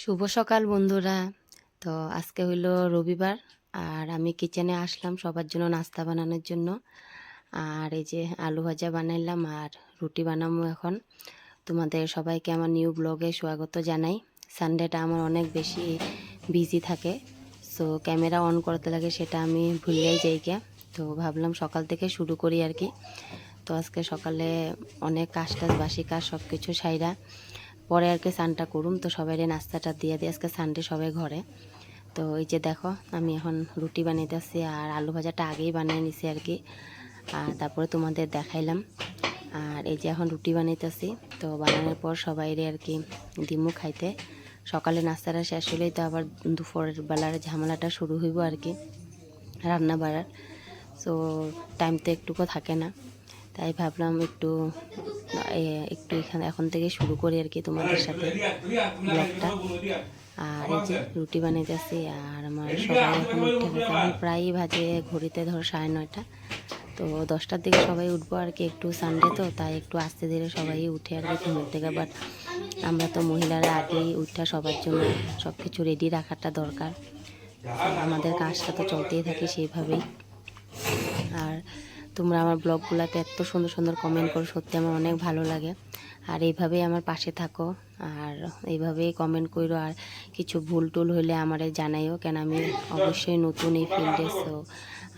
শুভ সকাল বন্ধুরা। তো আজকে হইল রবিবার, আর আমি কিচেনে আসলাম সবার জন্য নাস্তা বানানোর জন্য। আর এই যে আলু ভাজা বানাইলাম আর রুটি বানাবো এখন। তোমাদের সবাইকে আমার নিউ ব্লগে স্বাগত জানাই। সানডেটা আমার অনেক বেশি বিজি থাকে সো ক্যামেরা অন করতে লাগে সেটা আমি ভুলেই যাই গিয়া। তো ভাবলাম সকাল থেকে শুরু করি আর কি। তো আজকে সকালে অনেক কাজ টাজ বাসি কাজ সব কিছু সাইরা পরে আর কি স্নানটা করুম, তো সবাই নাস্তাটা দিয়ে দিই। আজকে সানডে সবাই ঘরে। তো এই যে দেখো, আমি এখন রুটি বানাইতেছি আর আলু ভাজাটা আগেই বানিয়ে নিছি আর কি। আর তারপরে তোমাদের দেখাইলাম। আর এই যে এখন রুটি বানাইতেছি তো বানানোর পর সবাই আর কি ডিমু খাইতে। সকালে নাস্তাটা শেষ হলেই তো আবার দুপুরের বেলার ঝামেলাটা শুরু হইব আর কি রান্না বাড়ার সো টাইম তো একটুকু থাকে না। তাই ভাবলাম একটু একটু এখানে এখন থেকে শুরু করি আর কি তোমাদের সাথে ব্লগটা। আর এই যে রুটি বানাইতেছি আর আমার সবাই এখন উঠে এখন প্রায়ই ভাজে ঘড়িতে ধরো সাড়ে নয়টা। তো দশটার দিকে সবাই উঠবো আর কি, একটু সানডে তো, তাই একটু আস্তে ধীরে সবাই উঠে আর কি ঘুমের থেকে বাট আমরা তো মহিলারা আগেই উঠা সবার জন্য সব কিছু রেডি রাখাটা দরকার। আমাদের কাজটা তো চলতেই থাকে সেইভাবেই। তোমরা আমার ব্লগগুলোতে এত সুন্দর সুন্দর কমেন্ট করো সত্যি আমার অনেক ভালো লাগে। আর এইভাবেই আমার পাশে থাকো আর এইভাবেই কমেন্ট করো আর কিছু ভুল টুল হলে আমারে জানাইও কেন আমি অবশ্যই নতুন এই ফিল্ডে সো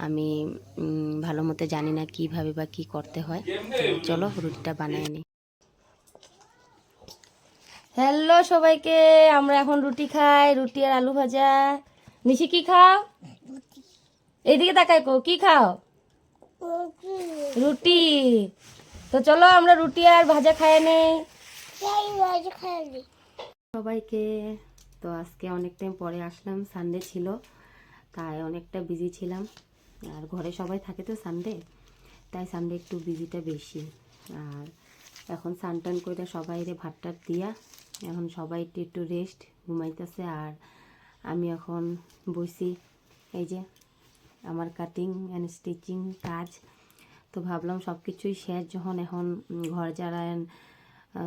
আমি ভালো মতো জানি না কীভাবে বা কি করতে হয়। চলো রুটিটা বানায় নিই হ্যালো সবাইকে আমরা এখন রুটি খাই রুটি আর আলু ভাজা। নিশি কি খাও? এইদিকে তাকাই কো কি খাও? রুটি। তো চলো আমরা রুটি আর ভাজা খাই নেই সবাইকে। তো আজকে অনেক টাইম পরে আসলাম সানডে ছিল তাই অনেকটা বিজি ছিলাম। আর ঘরে সবাই থাকে তো সানডে তাই সানডে একটু বিজিটা বেশি। আর এখন সান টান করে সবাই রে ভাত টাত দিয়া এখন সবাই একটু একটু রেস্ট ঘুমাইতেছে। আর আমি এখন বসি এই যে আমার কাটিং অ্যান্ড স্টিচিং কাজ। তো ভাবলাম সব কিছুই শেষ যখন এখন ঘর যারা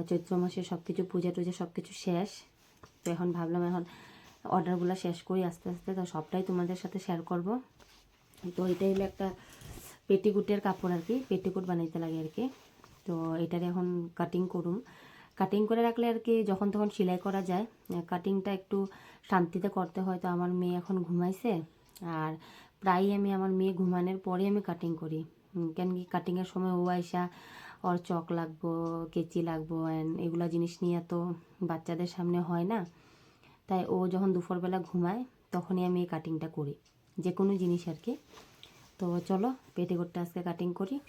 চৈত্র মাসে সব কিছু পূজা টুজা সব কিছু শেষ। তো এখন ভাবলাম এখন অর্ডারগুলো শেষ করি আস্তে আস্তে। তো সবটাই তোমাদের সাথে শেয়ার করব। তো এটাই হলো একটা পেটিকুটের কাপড় আর কি, পেটিকুট বানাইতে লাগে আর কি। তো এটার এখন কাটিং করুম। কাটিং করে রাখলে আর কি যখন তখন সেলাই করা যায়। কাটিংটা একটু শান্তিতে করতে হয়। তো আমার মেয়ে এখন ঘুমাইছে। আর প্রায়ই আমি আমার মেয়ে ঘুমানোর পরে আমি কাটিং করি। কেন কি কাটিংয়ের সময় ও আইসা ওর চক লাগবো, কেচি লাগবো অ্যান্ড এগুলো জিনিস নিয়ে তো বাচ্চাদের সামনে হয় না। তাই ও যখন দুপুরবেলা ঘুমায়, তখনই আমি এই কাটিংটা করি যে কোনো জিনিস আর কি। তো চলো পেটে পেটিকোটটা আজকে কাটিং করি।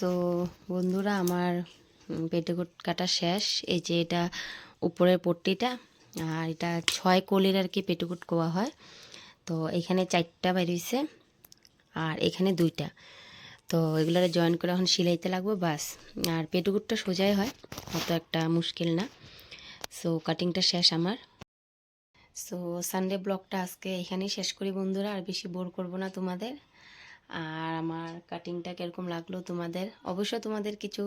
সো বন্ধুরা, আমার পেটিকোট কাটা শেষ। এই যে এটা উপরের পট্টিটা, আর এটা ছয় কলির আর কি পেটিকোট কোয়া হয়। তো এখানে চারটা বেরিয়েছে, আর এখানে দুইটা। তো এগুলোরে জয়েন করে এখন সিলাইতে লাগবে, বাস। আর পেটিকোটটা সোজাই হয়, অত একটা মুশকিল না। সো কাটিংটা শেষ আমার। সো সানডে ব্লগটা আজকে এখানেই শেষ করি বন্ধুরা, আর বেশি বোর করব না তোমাদের। আর আমার কাটিংটা কীরকম লাগল তোমাদের? অবশ্য তোমাদের কিছু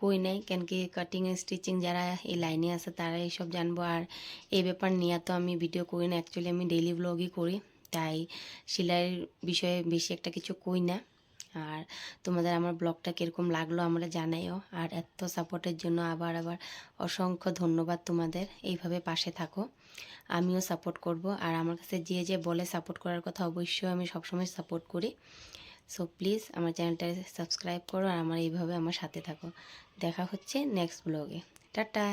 কই নাই, কেন কি কাটিং স্টিচিং যারা এই লাইনে আছে তারা এইসব জানব। আর এই ব্যাপার নিয়ে তো আমি ভিডিও করি না অ্যাকচুয়ালি আমি ডেইলি ব্লগই করি, তাই সেলাইয়ের বিষয়ে বেশি একটা কিছু কই না। আর তোমাদের আমার ব্লগটা কীরকম লাগল আমরা জানাইও। আর এত সাপোর্টের জন্য আবার আবার অসংখ্য ধন্যবাদ তোমাদের, এইভাবে পাশে থাকো। আমিও সাপোর্ট করব। আর আমার কাছে যে যে বলে সাপোর্ট করার কথা অবশ্যই আমি সবসময় সাপোর্ট করি। সো প্লিজ আমার চ্যানেলটা সাবস্ক্রাইব করো আর আমার এইভাবে আমার সাথে থাকো। দেখা হচ্ছে নেক্সট ব্লগে টাটা!